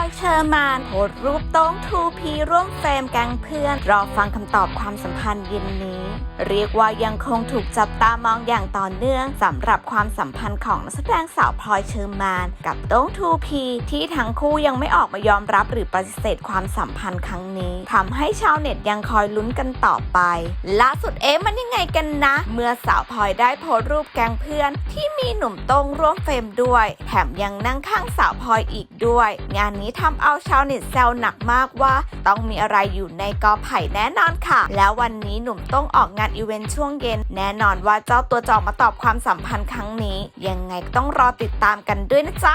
อยเชอร์มานโพสรูปโต้งทูพีร่วมเฟรมแก๊งเพื่อน รอฟังคำตอบความสัมพันธ์เย็นนี้ เรียกว่ายังคงถูกจับตามองอย่างต่อเนื่องสำหรับความสัมพันธ์ของนักแสดงสาวพลอยเชอร์มาน กับโต้งทูพีที่ทั้งคู่ยังไม่ออกมายอมรับหรือปฏิเสธความสัมพันธ์ครั้งนี้ทำให้ชาวเน็ตยังคอยลุ้นกันต่อไปล่าสุดเอ๊ะมันยังไงกันนะ เมื่อสาวพลอยได้โพสรูปแก๊งเพื่อน ที่มีหนุ่มโต้งร่วมเฟรมด้วย แถมยังนั่งข้างสาวพลอยอีกด้วย งานนี้ทำเอาชาวเน็ตแซวหนักมากว่า ต้องมีอะไรอยู่ในกอไผ่แน่นอนค่ะ แล้ววันนี้หนุ่มต้องออกงานอีเวนต์ช่วงเย็น แน่นอนว่าเจ้าตัวจะอมาตอบความสัมพันธ์ครั้งนี้ ยังไงก็ต้องรอติดตามกันด้วยนะจ๊ะ